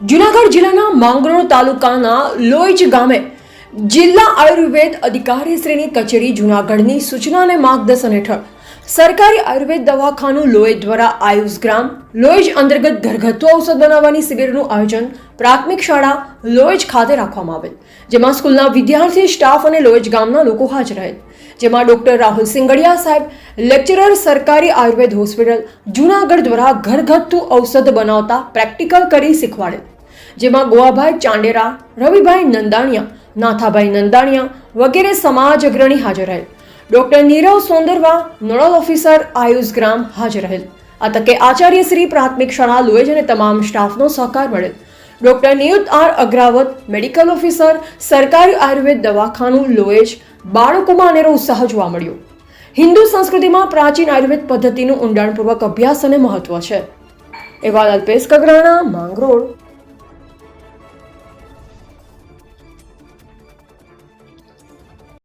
જુનાગઢ જિલ્લાના માંગરોળ તાલુકાના લોઈજ ગામે જિલ્લા આયુર્વેદ અધિકારી શ્રીની કચેરી જુનાગઢની સૂચના અને માર્ગદર્શન હેઠળ સરકારી આયુર્વેદ દવાખાનું લોહી દ્વારા આયુષ ગ્રામ લોહીજ અંતર્ગત ઘરગથ્થુ ઔષધ બનાવવાની શિબિરનું આયોજન પ્રાથમિક શાળા લોહીજ ખાતે રાખવામાં આવેલ, જેમાં સ્કૂલના વિદ્યાર્થી, સ્ટાફ અને લોહીજ ગામના લોકો હાજર રહેલ. જેમાં ડોક્ટર રાહુલ સિંગડિયા સાહેબ, લેક્ચરર સરકારી આયુર્વેદ હોસ્પિટલ જુનાગઢ દ્વારા ઘરગથ્થુ ઔષધ બનાવતા પ્રેક્ટિકલ કરી શીખવાડેલ. જેમાં ગોવાભાઈ ચાંડેરા, રવિભાઈ નંદાણિયા, નાથાભાઈ નંદાણિયા વગેરે સમાજ અગ્રણી હાજર રહેલ. Doctor Nirav Sondarva, nodal officer AYUSH ગ્રામ હાજર રહેલ. આ તકે આચાર્ય શ્રી પ્રાથમિક શાળા લુએજ અને તમામ સ્ટાફનો સહકાર મળેલ. Doctor Niyut R Agravat, medical officer, સરકારી આયુર્વેદ દવાખાનું લોએજ, બાળકોમાં અનેરો ઉત્સાહ જોવા મળ્યો. હિન્દુ સંસ્કૃતિમાં પ્રાચીન આયુર્વેદ પદ્ધતિનું ઊંડાણપૂર્વક અભ્યાસ અને મહત્વ છે. એવા અલ્પેશ કગરાણા, માંગરોળ.